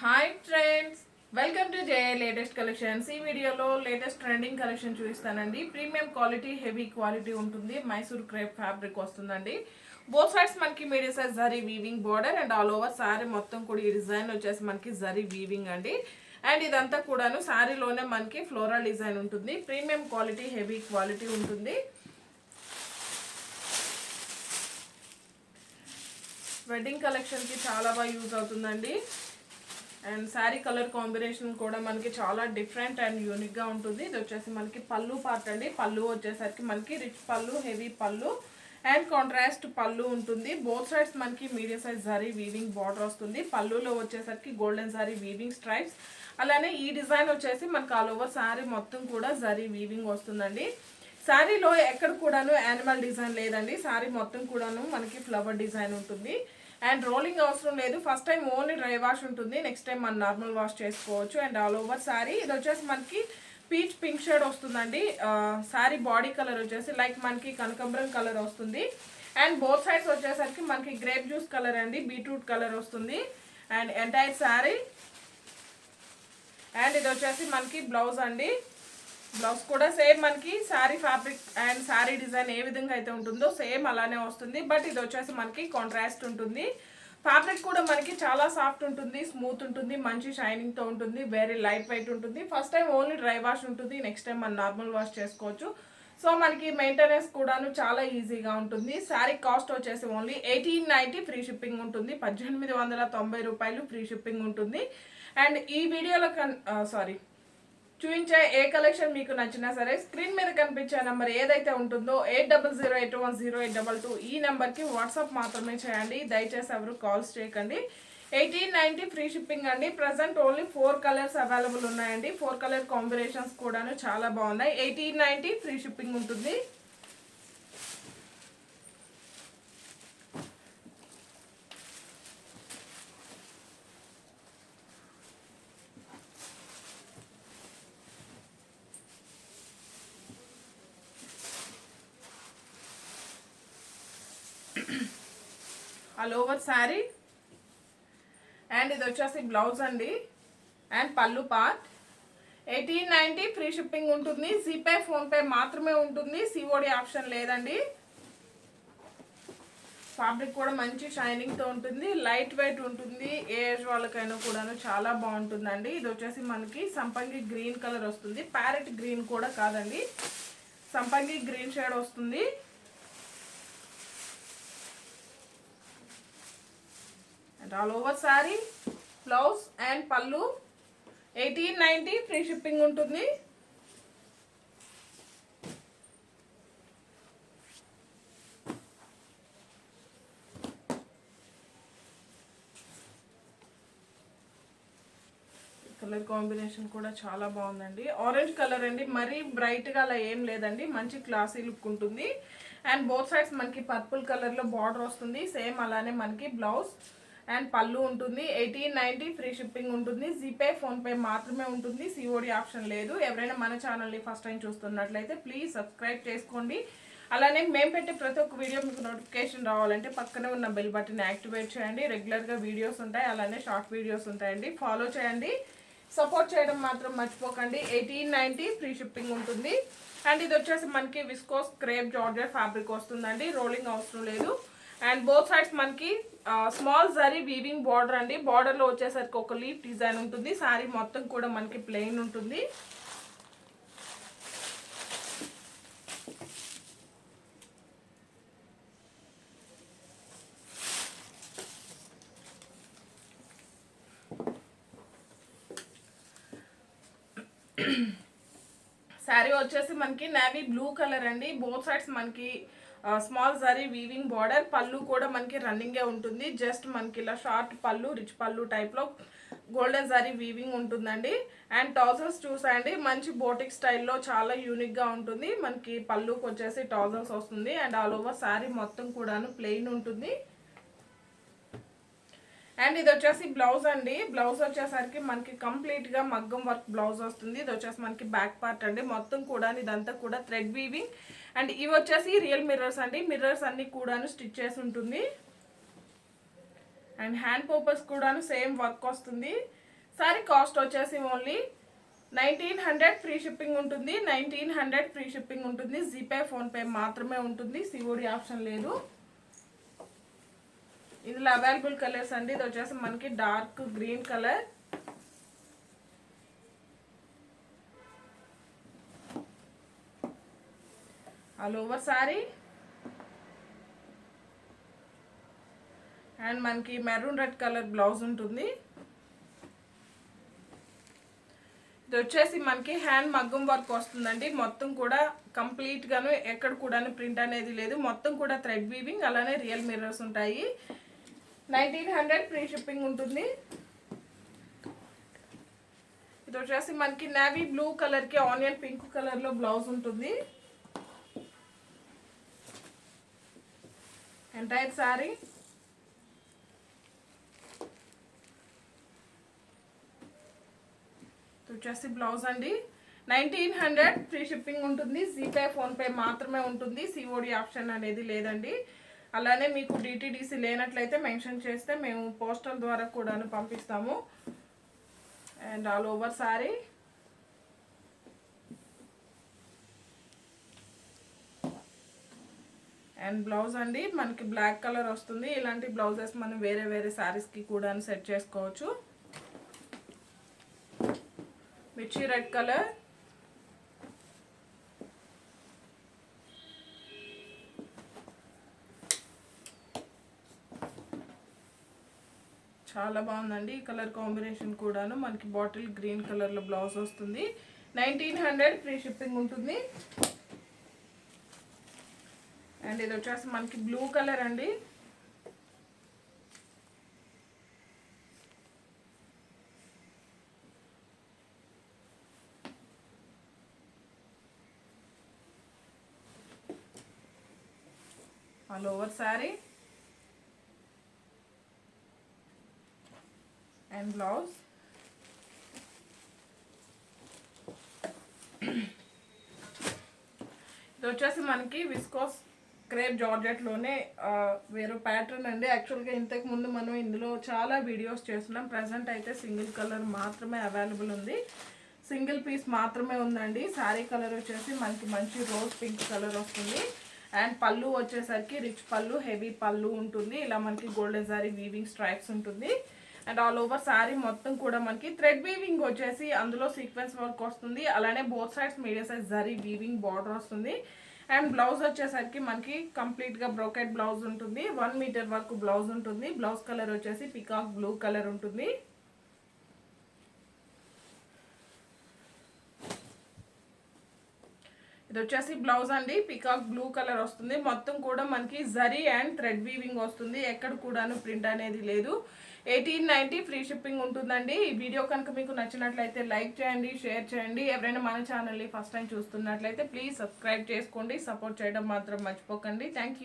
Hi friends welcome to J latest collections ఈ వీడియోలో latest trending collection చూపిస్తానండి. Premium quality heavy quality ఉంటుంది. Mysore crepe fabric వస్తుందండి. Both sides మనకి medium size zari weaving border and all over sari మొత్తం కూడా ఈ డిజైన్ వచ్చేసి మనకి జరీ వీవింగ్ అండి. అండ్ ఇదంతా కూడాను శారీలోనే మనకి ఫ్లోరల్ డిజైన్ ఉంటుంది. ప్రీమియం క్వాలిటీ హెవీ క్వాలిటీ ఉంటుంది. వెడ్డింగ్ కలెక్షన్కి చాలా బాగా యూజ్ అవుతుందండి. అండ్ శారీ కలర్ కాంబినేషన్ కూడా మనకి చాలా డిఫరెంట్ అండ్ యూనిక్గా ఉంటుంది. ఇది వచ్చేసి మనకి పళ్ళు పార్ట్ అండి. పళ్ళు వచ్చేసరికి మనకి రిచ్ పళ్ళు హెవీ పళ్ళు అండ్ కాంట్రాస్ట్ పళ్ళు ఉంటుంది. బోత్ సైడ్స్ మనకి medium size zari weaving border వస్తుంది. పళ్ళులో వచ్చేసరికి గోల్డెన్ జరీ వీవింగ్ స్ట్రైప్స్ అలానే ఈ డిజైన్ వచ్చేసి మనకి ఆల్ ఓవర్ శారీ మొత్తం కూడా జరీ వీవింగ్ వస్తుందండి. శారీలో ఎక్కడ కూడాను యానిమల్ డిజైన్ లేదండి. శారీ మొత్తం కూడాను మనకి ఫ్లవర్ డిజైన్ ఉంటుంది. అండ్ రోలింగ్ అవసరం లేదు. First time only dry wash ఉంటుంది. నెక్స్ట్ టైం మనం నార్మల్ వాష్ చేసుకోవచ్చు. అండ్ ఆల్ ఓవర్ శారీ ఇది వచ్చేసి మనకి పీచ్ పింక్ షేడ్ వస్తుందండి. శారీ బాడీ కలర్ వచ్చేసి లైక్ మనకి కనకంబరం కలర్ వస్తుంది. అండ్ బోత్ సైడ్స్ వచ్చేసరికి మనకి గ్రేప్ జ్యూస్ కలర్ అండి. బీట్రూట్ కలర్ వస్తుంది. అండ్ ఎంటైర్ శారీ అండ్ ఇది వచ్చేసి మనకి బ్లౌజ్ అండి. బ్లౌజ్ కూడా సేమ్ మనకి sari fabric and sari design ఏ విధంగా అయితే ఉంటుందో సేమ్ అలానే వస్తుంది. బట్ ఇది వచ్చేసి మనకి కాంట్రాస్ట్ ఉంటుంది. ఫ్యాబ్రిక్ కూడా మనకి చాలా సాఫ్ట్ ఉంటుంది స్మూత్ ఉంటుంది మంచి షైనింగ్తో ఉంటుంది వెరీ లైట్ వెయిట్ ఉంటుంది. First time only dry wash ఉంటుంది నెక్స్ట్ టైం మనం నార్మల్ వాష్ చేసుకోవచ్చు. సో మనకి మెయింటెనెన్స్ కూడాను చాలా ఈజీగా ఉంటుంది. శారీ కాస్ట్ వచ్చేసి only eighteen ninety free shipping ఉంటుంది. పద్దెనిమిది వందల తొంభై రూపాయలు ఫ్రీ షిప్పింగ్ ఉంటుంది. అండ్ ఈ వీడియోలో కన్ సారీ చూపించే ఏ కలెక్షన్ మీకు నచ్చినా సరే స్క్రీన్ మీద కనిపించే నెంబర్ ఏదైతే ఉంటుందో eight double zero eight one zero eight double two ఈ నెంబర్కి వాట్సాప్ మాత్రమే చేయండి. దయచేసి ఎవరు కాల్స్ చేయకండి. ఎయిటీన్ నైంటీ ఫ్రీ షిప్పింగ్ అండి. Present only four colours available ఉన్నాయండి. ఫోర్ కలర్ కాంబినేషన్స్ కూడాను చాలా బాగున్నాయి. ఎయిటీన్ నైంటీ ఫ్రీ షిప్పింగ్ ఉంటుంది. ఆల్ ఓవర్ శారీ అండ్ ఇది వచ్చేసి బ్లౌజ్ అండి. అండ్ పళ్ళు part eighteen ninety free shipping ఉంటుంది. జీపే ఫోన్పే మాత్రమే ఉంటుంది. సిఓడి ఆప్షన్ లేదండి. ఫ్యాబ్రిక్ కూడా మంచి షైనింగ్తో ఉంటుంది. లైట్ వెయిట్ ఉంటుంది. ఏ ఏజ్ వాళ్ళకైనా కూడాను చాలా బాగుంటుందండి. ఇది వచ్చేసి మనకి సంపంగి గ్రీన్ కలర్ వస్తుంది. ప్యారెట్ గ్రీన్ కూడా కాదండి. సంపంగి గ్రీన్ షేడ్ వస్తుంది. And all over sari blouse and పళ్ళు. ఎయిటీన్ నైంటీ ఫ్రీ షిప్పింగ్ ఉంటుంది. కలర్ కాంబినేషన్ కూడా చాలా బాగుందండి. ఆరెంజ్ కలర్ అండి. మరీ బ్రైట్గా అలా ఏం లేదండి. మంచి క్లాసీ లుక్ ఉంటుంది. అండ్ బోత్ సైడ్స్ మనకి పర్పుల్ కలర్లో బార్డర్ వస్తుంది. సేమ్ అలానే మనకి బ్లౌజ్ అండ్ పళ్ళు ఉంటుంది. ఎయిటీన్ నైంటీ ఫ్రీ షిప్పింగ్ ఉంటుంది. జీపే ఫోన్పే మాత్రమే ఉంటుంది. సిఓడి ఆప్షన్ లేదు. ఎవరైనా మన ఛానల్ని ఫస్ట్ టైం చూస్తున్నట్లయితే ప్లీజ్ సబ్స్క్రైబ్ చేసుకోండి. అలానే మేము పెట్టే ప్రతి ఒక్క వీడియో మీకు నోటిఫికేషన్ రావాలంటే పక్కనే ఉన్న బెల్ బటన్ యాక్టివేట్ చేయండి. రెగ్యులర్గా వీడియోస్ ఉంటాయి. అలానే షార్ట్ వీడియోస్ ఉంటాయండి. ఫాలో చేయండి. సపోర్ట్ చేయడం మాత్రం మర్చిపోకండి. ఎయిటీన్ నైంటీ ఫ్రీ షిప్పింగ్ ఉంటుంది. అండ్ ఇది వచ్చేసి మనకి విస్కోస్ క్రేప్ జార్జర్ ఫ్యాబ్రిక్ వస్తుందండి. రోలింగ్ అవసరం లేదు. అండ్ బోత్ సైడ్స్ మనకి స్మాల్ జరీ వీవింగ్ బార్డర్ అండి. బార్డర్లో వచ్చేసరికి ఒక లీఫ్ డిజైన్ ఉంటుంది. శారీ మొత్తం కూడా మనకి ప్లెయిన్ ఉంటుంది. శారీ వచ్చేసి మనకి నేవీ బ్లూ కలర్ అండి. బోత్ సైడ్స్ మనకి స్మాల్ జరీ వీవింగ్ బార్డర్ పళ్ళు కూడా మనకి రన్నింగే ఉంటుంది. జస్ట్ మనకి ఇలా షార్ట్ పళ్ళు రిచ్ పళ్ళు టైప్లో గోల్డెన్ జరీ వీవింగ్ ఉంటుందండి. అండ్ టాజల్స్ చూసండి మంచి బోటిక్ స్టైల్లో చాలా యూనిక్గా ఉంటుంది. మనకి పళ్ళుకి వచ్చేసి టాజల్స్ వస్తుంది. అండ్ ఆల్ ఓవర్ శారీ మొత్తం కూడాను ప్లెయిన్ ఉంటుంది. అండ్ ఇది వచ్చేసి బ్లౌజ్ అండి. బ్లౌజ్ వచ్చేసరికి మనకి కంప్లీట్గా మగ్గం వర్క్ బ్లౌజ్ వస్తుంది. ఇది వచ్చేసి మనకి బ్యాక్ పార్ట్ అండి. మొత్తం కూడా ఇదంతా కూడా థ్రెడ్ వీవింగ్ అండ్ ఇవి వచ్చేసి రియల్ మిర్రర్స్ అండి. మిర్రర్స్ అన్ని కూడాను స్టిచ్ చేసి ఉంటుంది. అండ్ హ్యాండ్ పర్పస్ కూడాను సేమ్ వర్క్ వస్తుంది. సారీ కాస్ట్ వచ్చేసి only nineteen hundred free shipping ఉంటుంది. నైన్టీన్ హండ్రెడ్ ఫ్రీ షిప్పింగ్ ఉంటుంది. జీపే ఫోన్పే మాత్రమే ఉంటుంది. సిఓడి ఆప్షన్ లేదు. ఇందులో అవైలబుల్ కలర్స్ అండి. ఇది వచ్చేసి మనకి dark green colour. All over sari and మనకి మెరూన్ రెడ్ కలర్ బ్లౌజ్ ఉంటుంది. ఇది వచ్చేసి మనకి హ్యాండ్ మగ్గం వర్క్ వస్తుందండి. మొత్తం కూడా కంప్లీట్గాను ఎక్కడ కూడా ప్రింట్ అనేది లేదు. మొత్తం కూడా థ్రెడ్ వీవింగ్ అలానే రియల్ మిర్రర్స్ ఉంటాయి. నైన్టీన్ హండ్రెడ్ ఫ్రీ షిప్పింగ్ ఉంటుంది. ఇది వచ్చేసి మనకి నేవీ బ్లూ కలర్కి ఆనియన్ పింక్ కలర్లో బ్లౌజ్ ఉంటుంది. ఎంటైర్ సారీ. వచ్చేసి బ్లౌజ్ అండి. నైన్టీన్ హండ్రెడ్ ఫ్రీ షిప్పింగ్ ఉంటుంది. జీపే ఫోన్పే మాత్రమే ఉంటుంది. సిఓడి ఆప్షన్ అనేది లేదండి. అలానే మీకు డిటిడిసి లేనట్లయితే మెన్షన్ చేస్తే మేము పోస్టల్ ద్వారా కూడా పంపిస్తాము. And all over sari. And blouse అండి మనకి బ్లాక్ కలర్ వస్తుంది. ఇలాంటి బ్లౌజెస్ మనం వేరే వేరే శారీస్కి కూడా సెట్ చేసుకోవచ్చు. మిర్చి రెడ్ కలర్. చాలా బాగుందండి ఈ కలర్ కాంబినేషన్ కూడాను. మనకి బాటిల్ గ్రీన్ కలర్లో బ్లౌజ్ వస్తుంది. నైన్టీన్ హండ్రెడ్ ఫ్రీ షిప్పింగ్ ఉంటుంది. అండ్ ఇది వచ్చేసి మనకి బ్లూ కలర్ అండి. All over sari and blouse ఇది వచ్చేసి మనకి విస్కోస్ క్రేప్ జార్జెట్లోనే వేరే ప్యాటర్న్ అండి. యాక్చువల్గా ఇంతకు ముందు మనం ఇందులో చాలా వీడియోస్ చేస్తున్నాం. ప్రజెంట్ అయితే సింగిల్ కలర్ మాత్రమే అవైలబుల్ ఉంది. సింగిల్ పీస్ మాత్రమే ఉందండి. శారీ కలర్ వచ్చేసి మనకి మంచి రోజ్ పింక్ కలర్ వస్తుంది. అండ్ పళ్ళు వచ్చేసరికి రిచ్ పళ్ళు హెవీ పళ్ళు ఉంటుంది. ఇలా మనకి గోల్డెన్ శారీ వీవింగ్ స్ట్రైప్స్ ఉంటుంది. అండ్ ఆల్ ఓవర్ శారీ మొత్తం కూడా మనకి థ్రెడ్ వీవింగ్ వచ్చేసి అందులో సీక్వెన్స్ వర్క్ వస్తుంది. అలానే both sides medium size zari weaving border వస్తుంది. అండ్ బ్లౌజ్ వచ్చేసరికి మనకి కంప్లీట్గా బ్రోకెట్ బ్లౌజ్ ఉంటుంది. వన్ మీటర్ వరకు బ్లౌజ్ ఉంటుంది. బ్లౌజ్ కలర్ వచ్చేసి పికాక్ బ్లూ కలర్ ఉంటుంది. ఇది వచ్చేసి బ్లౌజ్ అండి. పికాక్ బ్లూ కలర్ వస్తుంది. మొత్తం కూడా మనకి జరీ అండ్ థ్రెడ్ వీవింగ్ వస్తుంది. ఎక్కడ కూడాను ప్రింట్ అనేది లేదు. ఎయిటీన్ నైంటీ ఫ్రీ షిప్పింగ్ ఉంటుందండి. ఈ వీడియో కనుక మీకు నచ్చినట్లయితే లైక్ చేయండి షేర్ చేయండి. ఎవరైనా మన ఛానల్ని ఫస్ట్ టైం చూస్తున్నట్లయితే ప్లీజ్ సబ్స్క్రైబ్ చేసుకోండి. సపోర్ట్ చేయడం మాత్రం మర్చిపోకండి. థ్యాంక్